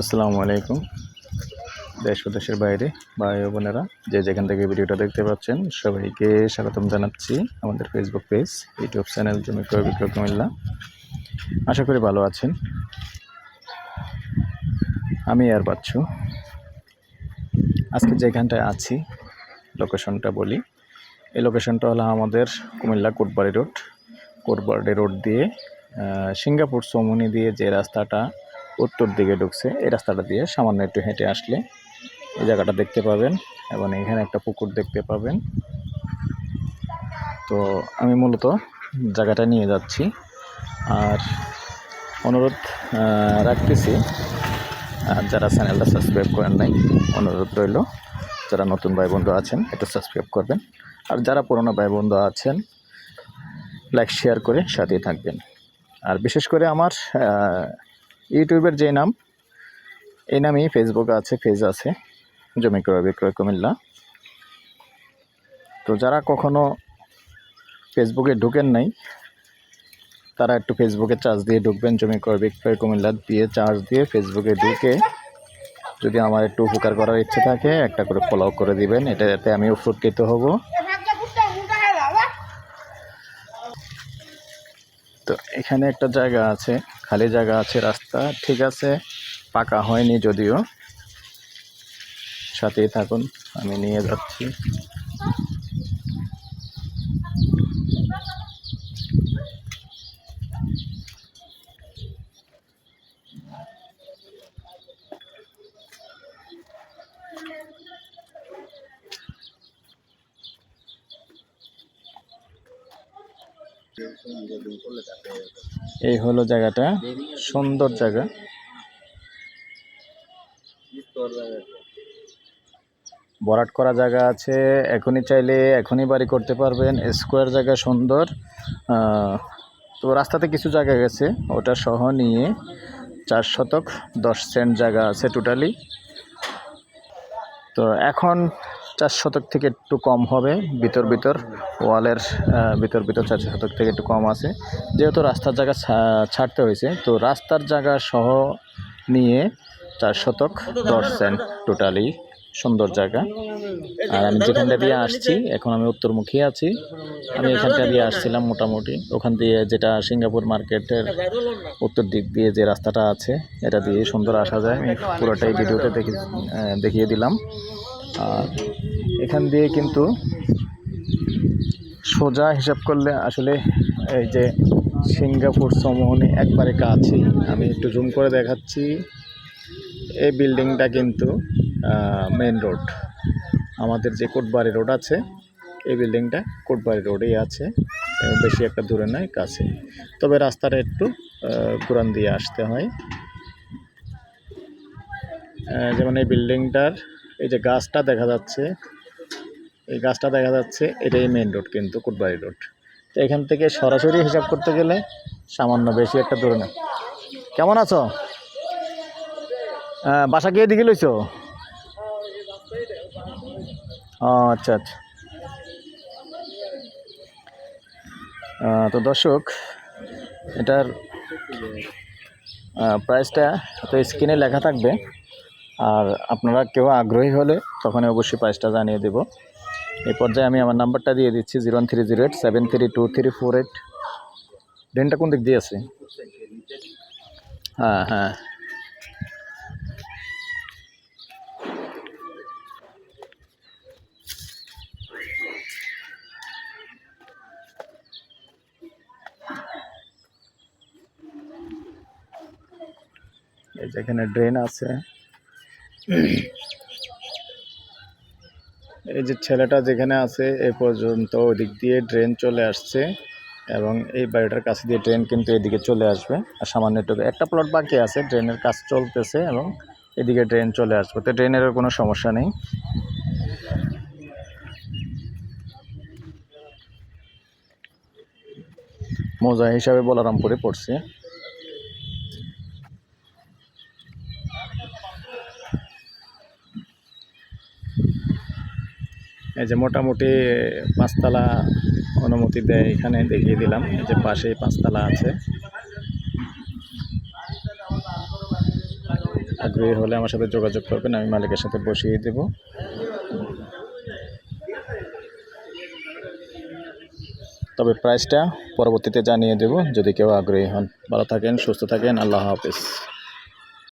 আসসালামু আলাইকুম। দেশ ও দেশের বাইরে ভাই বোনেরা, যে যেখান থেকে ভিডিওটা দেখতে পাচ্ছেন, সবাইকে স্বাগতম জানাচ্ছি আমাদের ফেসবুক পেজ ইউটিউব চ্যানেল জমি ক্রয় বিক্রয় কুমিল্লা আশা করি ভালো আছেন। আমি আর বাচ্চু। আজকে যেখানটায় আছি লোকেশনটা বলি। এই লোকেশনটা হলো আমাদের কুমিল্লা কোটবাড়ি রোড। কোটবাড়ি রোড দিয়ে সিঙ্গাপুর চৌমুনি দিয়ে যে রাস্তাটা উত্তর দিকে ঢুকছে। এই রাস্তাটা দিয়ে সামান্য একটু হেঁটে আসলে এই জায়গাটা দেখতে পাবেন এবং এখানে একটা পুকুর দেখতে পাবেন। তো আমি মূলত জায়গাটা নিয়ে যাচ্ছি। আর অনুরোধ রাখতেছি। যারা চ্যানেলটা সাবস্ক্রাইব করেন নাই, অনুরোধ রইল, যারা নতুন ভাই বন্ধু আছেন, একটু সাবস্ক্রাইব করবেন। আর যারা পুরনো ভাই বন্ধু আছেন, লাইক, শেয়ার করে সাথেই থাকবেন। আর বিশেষ করে আমার ইউটিউবের যে নাম, এই নামেই ফেসবুকে আছে পেজ আছে, জমি ক্রয়, বিক্রয়, কুমিল্লা। তো যারা কখনো ফেসবুকে ঢুকেন নাই, তারা একটু ফেসবুকে চার্জ দিয়ে ঢুকবেন, জমি ক্রয়, বিক্রয়, কুমিল্লা দিয়ে চার্জ দিয়ে ফেসবুকে ঢুকে যদি আমার একটু উপকার করার ইচ্ছে থাকে, একটা করে ফলো করে দিবেন এটা যাতে আমি উপকৃত হব। তো এখানে একটা জায়গা আছে খালি জায়গা আছে রাস্তা ঠিক আছে পাকা হয়নি যদিও। সাথেই থাকুন আমি নিয়ে যাচ্ছি। এই হলো জায়গাটা। সুন্দর জায়গা। ভরাট করা জায়গা আছে। এখনই চাইলে এখনই বাড়ি করতে পারবেন। স্কোয়ার জায়গা সুন্দর। তো রাস্তাতে কিছু জায়গা গেছে। ওটা সহ নিয়ে চার শতক, দশ সেন্ট জায়গা আছে টোটালি। তো এখন চার শতক থেকে একটু কম হবে, ভিতর ভিতর। ওয়ালের ভিতর ভিতর চার শতক থেকে একটু কম আছে। যেহেতু রাস্তার জায়গা ছাড়তে হয়েছে, তো রাস্তার জায়গা সহ নিয়ে চার শতক সেন্ট টোটালি সুন্দর জায়গা। আর আমি যেখানটা দিয়ে আসছি, এখন আমি উত্তরমুখী আছি। আমি এখানটা দিয়ে আসছিলাম মোটামুটি। ওখান দিয়ে যেটা সিঙ্গাপুর মার্কেটের উত্তর দিক দিয়ে যে রাস্তাটা আছে, এটা দিয়ে সুন্দর আসা যায়। পুরোটাই ভিডিওতে দেখি দেখিয়ে দিলাম। আর এখান দিয়ে কিন্তু সোজা হিসাব করলে আসলে এই যে সিঙ্গাপুর সমোহনে একবারে কাছে আমি একটু জুম করে দেখাচ্ছি। এই বিল্ডিংটা কিন্তু মেন রোড আমাদের যে কোটবাড়ি রোড আছে, এই বিল্ডিংটা কোটবাড়ি রোডেই আছে। বেশি একটা দূরে নয় কাছে তবে রাস্তাটা একটু ঘুরান দিয়ে আসতে হয়। যেমন এই বিল্ডিংটার এই যে গাছটা দেখা যাচ্ছে এই গাছটা দেখা যাচ্ছে এটাই মেন রোড কিন্তু কোটবাড়ি রোড তো এখান থেকে সরাসরি হিসাব করতে গেলে সামান্য বেশি একটা দূরে না। কেমন আছো? আহ, বাসা গিয়ে দিকে লইছো? আচ্ছা আচ্ছা। তো দর্শক এটার প্রাইসটা তো স্ক্রিনে লেখা থাকবে। আর আপনারা কেউ আগ্রহী হলে তখন অবশ্যই প্রাইসটা জানিয়ে দেব। এই পর্যায়ে আমি আমার নাম্বারটা দিয়ে দিচ্ছি zero three zero eight seven three two three four eight ড্রেনটা কোন দিক দিয়ে আছে? হ্যাঁ হ্যাঁ। এই যেখানে ড্রেন আছে। এই যে ছেলেটা যেখানে আছে এ পর্যন্ত ওদিক দিয়ে ড্রেন চলে আসছে এবং এই বাড়িটার কাছে দিয়ে ড্রেন কিন্তু এদিকে চলে আসবে। আর সামান্য একটু একটা প্লট বাকি আছে ড্রেনের কাজ চলতেছে এবং এদিকে ড্রেন চলে আসবে। তো ড্রেনেরও কোনো সমস্যা নেই। মজা হিসাবে বলারামপুরে পড়ছে। এই যে মোটামুটি পাঁচতলা অনুমতি দেয় এখানে দেখিয়ে দিলাম, এই যে পাশেই পাঁচতলা আছে। আগ্রহী হলে আমার সাথে যোগাযোগ করবেন, আমি মালিকের সাথে বসিয়ে দেব। তবে প্রাইসটা পরবর্তীতে জানিয়ে দেব, যদি কেউ আগ্রহী হন। ভালো থাকেন, সুস্থ থাকেন, আল্লাহ হাফিজ।